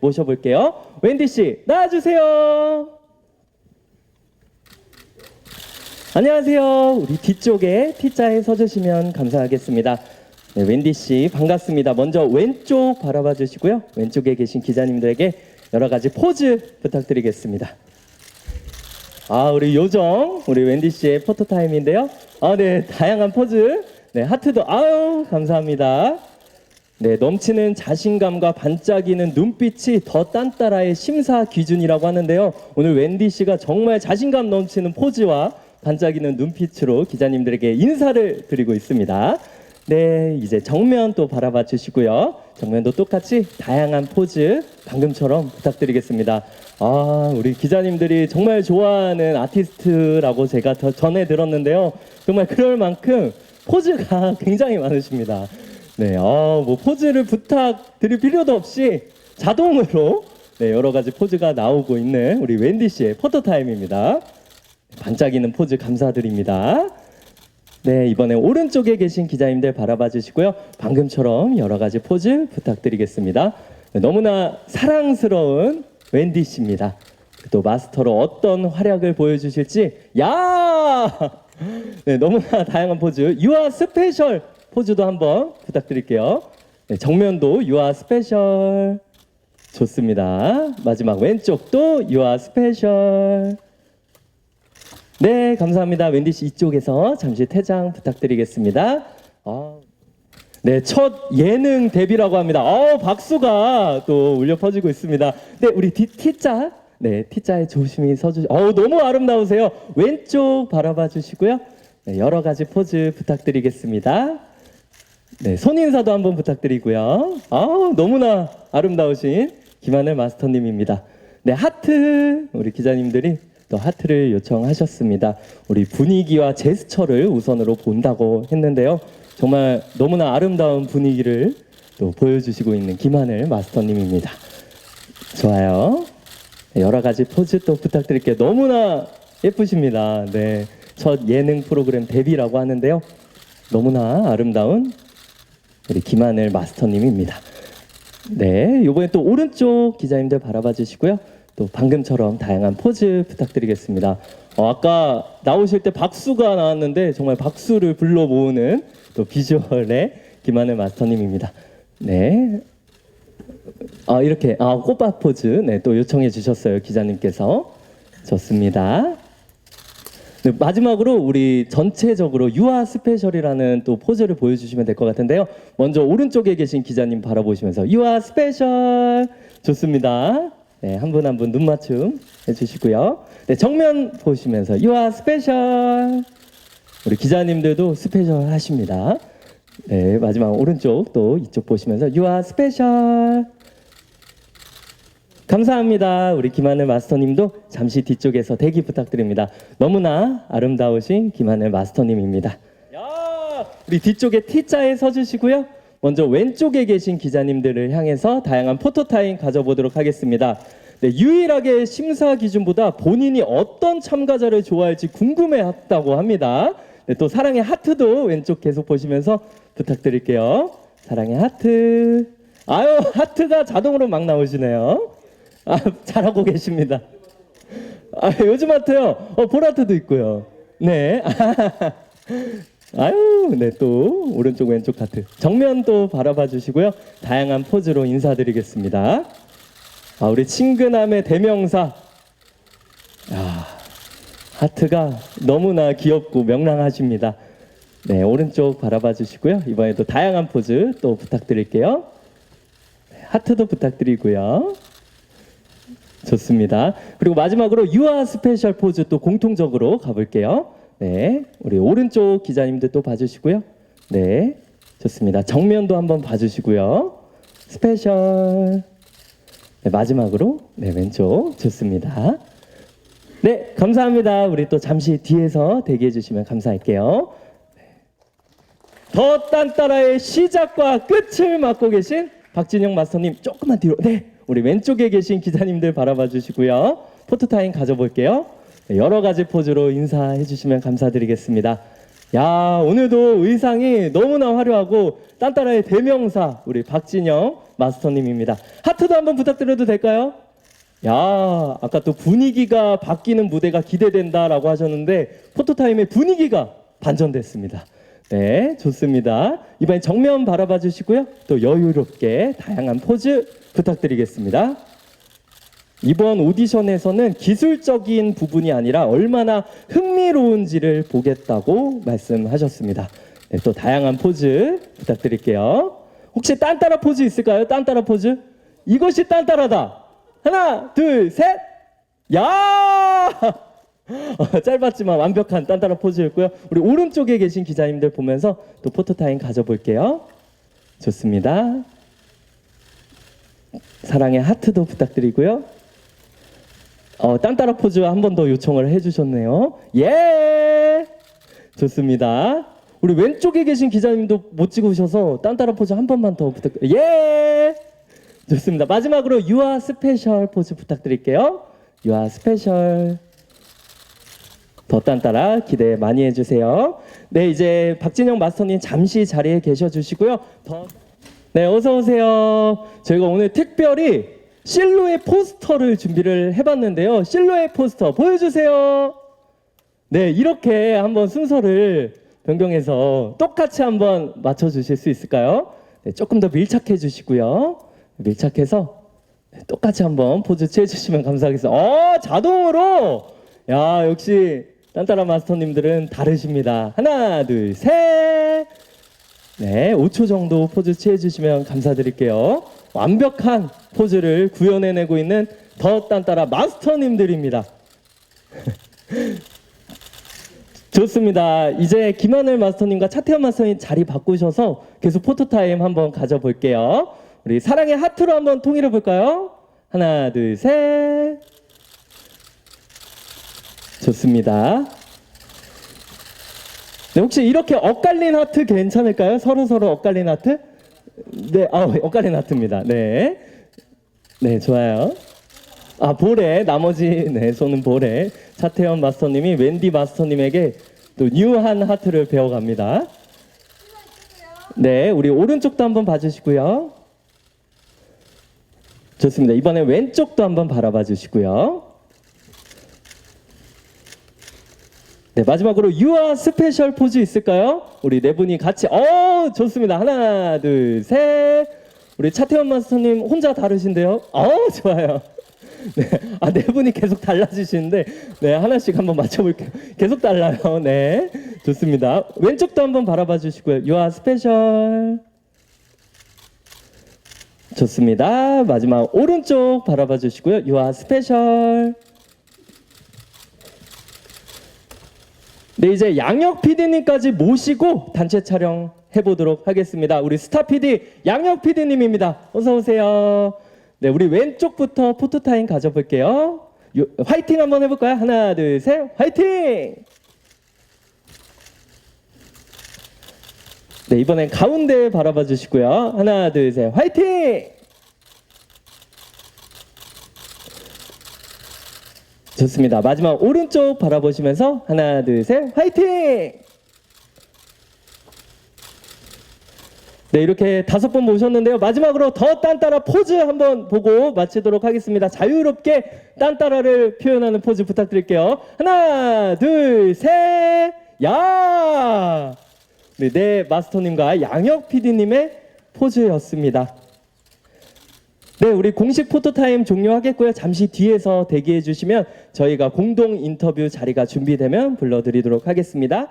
모셔볼게요. 웬디 씨 나와주세요. 안녕하세요. 우리 뒤쪽에 T자에 서주시면 감사하겠습니다. 네, 웬디 씨 반갑습니다. 먼저 왼쪽 바라봐 주시고요. 왼쪽에 계신 기자님들에게 여러 가지 포즈 부탁드리겠습니다. 아, 우리 요정, 우리 웬디 씨의 포토 타임인데요. 아, 네, 다양한 포즈. 네, 하트도 아유, 감사합니다. 네, 넘치는 자신감과 반짝이는 눈빛이 더 딴따라의 심사 기준이라고 하는데요. 오늘 웬디 씨가 정말 자신감 넘치는 포즈와 반짝이는 눈빛으로 기자님들에게 인사를 드리고 있습니다. 네, 이제 정면 또 바라봐 주시고요. 정면도 똑같이 다양한 포즈 방금처럼 부탁드리겠습니다. 아, 우리 기자님들이 정말 좋아하는 아티스트라고 제가 더 전에 들었는데요. 정말 그럴 만큼 포즈가 굉장히 많으십니다. 네, 어, 뭐 포즈를 부탁드릴 필요도 없이 자동으로 네, 여러 가지 포즈가 나오고 있는 우리 웬디 씨의 포토 타임입니다. 반짝이는 포즈 감사드립니다. 네, 이번에 오른쪽에 계신 기자님들 바라봐 주시고요. 방금처럼 여러 가지 포즈 부탁드리겠습니다. 네, 너무나 사랑스러운 웬디 씨입니다. 또 마스터로 어떤 활약을 보여주실지, 야! 네, 너무나 다양한 포즈, 유아 스페셜 포즈도 한번 부탁드릴게요. 네, 정면도 유아 스페셜. 좋습니다. 마지막 왼쪽도 유아 스페셜. 네, 감사합니다. 웬디 씨 이쪽에서 잠시 퇴장 부탁드리겠습니다. 아, 네, 첫 예능 데뷔라고 합니다. 어, 박수가 또 울려 퍼지고 있습니다. 네, 우리 D, T자, 네, T자에 조심히 서주. 어, 너무 아름다우세요. 왼쪽 바라봐 주시고요. 네, 여러 가지 포즈 부탁드리겠습니다. 네, 손 인사도 한번 부탁드리고요. 아, 너무나 아름다우신 김하늘 마스터님입니다. 네, 하트 우리 기자님들이 또 하트를 요청하셨습니다. 우리 분위기와 제스처를 우선으로 본다고 했는데요. 정말 너무나 아름다운 분위기를 또 보여주시고 있는 김하늘 마스터님입니다. 좋아요. 네, 여러 가지 포즈 또 부탁드릴게요. 너무나 예쁘십니다. 네, 첫 예능 프로그램 데뷔라고 하는데요. 너무나 아름다운 우리 김하늘 마스터님입니다. 네, 이번에 또 오른쪽 기자님들 바라봐 주시고요. 또 방금처럼 다양한 포즈 부탁드리겠습니다. 어, 아까 나오실 때 박수가 나왔는데 정말 박수를 불러 모으는 또 비주얼의 김하늘 마스터님입니다. 네. 아, 이렇게 아, 꽃밭 포즈 네, 또 요청해 주셨어요. 기자님께서. 좋습니다. 네, 마지막으로 우리 전체적으로 유아 스페셜이라는 또 포즈를 보여주시면 될 것 같은데요. 먼저 오른쪽에 계신 기자님 바라보시면서 유아 스페셜 좋습니다. 네, 한 분 한 분 눈 맞춤 해주시고요. 네, 정면 보시면서 유아 스페셜 우리 기자님들도 스페셜 하십니다. 네, 마지막 오른쪽 또 이쪽 보시면서 유아 스페셜 감사합니다. 우리 김하늘 마스터님도 잠시 뒤쪽에서 대기 부탁드립니다. 너무나 아름다우신 김하늘 마스터님입니다. 야, 우리 뒤쪽에 T자에 서주시고요. 먼저 왼쪽에 계신 기자님들을 향해서 다양한 포토타임 가져보도록 하겠습니다. 네, 유일하게 심사 기준보다 본인이 어떤 참가자를 좋아할지 궁금해했다고 합니다. 네, 또 사랑의 하트도 왼쪽 계속 보시면서 부탁드릴게요. 사랑의 하트. 아유, 하트가 자동으로 막 나오시네요. 아, 잘하고 계십니다. 아, 요즘 하트요. 어, 보라트도 있고요. 네. 아유, 네, 또 오른쪽 왼쪽 하트. 정면 또 바라봐 주시고요. 다양한 포즈로 인사드리겠습니다. 아, 우리 친근함의 대명사. 아, 하트가 너무나 귀엽고 명랑하십니다. 네, 오른쪽 바라봐 주시고요. 이번에도 다양한 포즈 또 부탁드릴게요. 네, 하트도 부탁드리고요. 좋습니다. 그리고 마지막으로 유아 스페셜 포즈 또 공통적으로 가볼게요. 네, 우리 오른쪽 기자님들 또 봐주시고요. 네, 좋습니다. 정면도 한번 봐주시고요. 스페셜. 네, 마지막으로 네 왼쪽 좋습니다. 네, 감사합니다. 우리 또 잠시 뒤에서 대기해 주시면 감사할게요. 네. 더 딴따라의 시작과 끝을 맡고 계신 박진영 마스터님 조금만 뒤로. 네, 우리 왼쪽에 계신 기자님들 바라봐 주시고요. 포토타임 가져볼게요. 네, 여러 가지 포즈로 인사해 주시면 감사드리겠습니다. 야, 오늘도 의상이 너무나 화려하고 딴따라의 대명사 우리 박진영 마스터님입니다. 하트도 한번 부탁드려도 될까요? 야, 아까 또 분위기가 바뀌는 무대가 기대된다라고 하셨는데 포토타임의 분위기가 반전됐습니다. 네, 좋습니다. 이번엔 정면 바라봐 주시고요. 또 여유롭게 다양한 포즈 부탁드리겠습니다. 이번 오디션에서는 기술적인 부분이 아니라 얼마나 흥미로운지를 보겠다고 말씀하셨습니다. 네, 또 다양한 포즈 부탁드릴게요. 혹시 딴따라 포즈 있을까요? 딴따라 포즈? 이것이 딴따라다. 하나, 둘, 셋. 야! 어, 짧았지만 완벽한 딴따라 포즈였고요. 우리 오른쪽에 계신 기자님들 보면서 또 포토타임 가져볼게요. 좋습니다. 사랑의 하트도 부탁드리고요. 어, 딴따라 포즈 한 번 더 요청을 해주셨네요. 예! 좋습니다. 우리 왼쪽에 계신 기자님도 못 찍으셔서 딴따라 포즈 한 번만 더 부탁드려요. 예! 좋습니다. 마지막으로 유아 스페셜 포즈 부탁드릴게요. 유아 스페셜. 더 딴따라 기대 많이 해주세요. 네, 이제 박진영 마스터님 잠시 자리에 계셔 주시고요. 더 네, 어서 오세요. 저희가 오늘 특별히 실루엣 포스터를 준비를 해봤는데요. 실루엣 포스터 보여주세요. 네, 이렇게 한번 순서를 변경해서 똑같이 한번 맞춰주실 수 있을까요? 네, 조금 더 밀착해 주시고요. 밀착해서 네, 똑같이 한번 포즈 취해주시면 감사하겠습니다. 어, 자동으로! 야, 역시 딴따라 마스터님들은 다르십니다. 하나, 둘, 셋! 네, 5초 정도 포즈 취해주시면 감사드릴게요. 완벽한 포즈를 구현해내고 있는 더 딴따라 마스터님들입니다. 좋습니다. 이제 김하늘 마스터님과 차태현 마스터님 자리 바꾸셔서 계속 포토타임 한번 가져볼게요. 우리 사랑의 하트로 한번 통일해 볼까요? 하나, 둘, 셋. 좋습니다. 네, 혹시 이렇게 엇갈린 하트 괜찮을까요? 서로 서로 엇갈린 하트? 네, 아, 엇갈린 하트입니다. 네, 네, 좋아요. 아, 볼에 나머지 네 손은 볼에 차태현 마스터님이 웬디 마스터님에게 또 뉴한 하트를 배워갑니다. 네, 우리 오른쪽도 한번 봐주시고요. 좋습니다. 이번에 왼쪽도 한번 바라봐 주시고요. 네, 마지막으로 유아 스페셜 포즈 있을까요? 우리 네 분이 같이 어 좋습니다. 하나, 둘, 셋. 우리 차태현 마스터님 혼자 다르신데요? 어 좋아요. 네, 아, 네 분이 계속 달라지시는데, 네, 하나씩 한번 맞춰볼게요. 계속 달라요. 네, 좋습니다. 왼쪽도 한번 바라봐 주시고요. 유아 스페셜. 좋습니다. 마지막 오른쪽 바라봐 주시고요. 유아 스페셜. 네, 이제 양혁 PD님까지 모시고 단체 촬영 해보도록 하겠습니다. 우리 스타 PD 양혁 PD님입니다. 어서 오세요. 네, 우리 왼쪽부터 포토 타임 가져볼게요. 요- 화이팅 한번 해볼까요? 하나, 둘, 셋, 화이팅! 네, 이번엔 가운데 바라봐 주시고요. 하나, 둘, 셋, 화이팅! 좋습니다. 마지막 오른쪽 바라보시면서 하나, 둘, 셋, 화이팅! 네, 이렇게 다섯 번 모셨는데요. 마지막으로 더 딴따라 포즈 한번 보고 마치도록 하겠습니다. 자유롭게 딴따라를 표현하는 포즈 부탁드릴게요. 하나, 둘, 셋, 야! 네, 네 마스터님과 양혁 PD님의 포즈였습니다. 네, 우리 공식 포토타임 종료하겠고요. 잠시 뒤에서 대기해 주시면 저희가 공동 인터뷰 자리가 준비되면 불러드리도록 하겠습니다.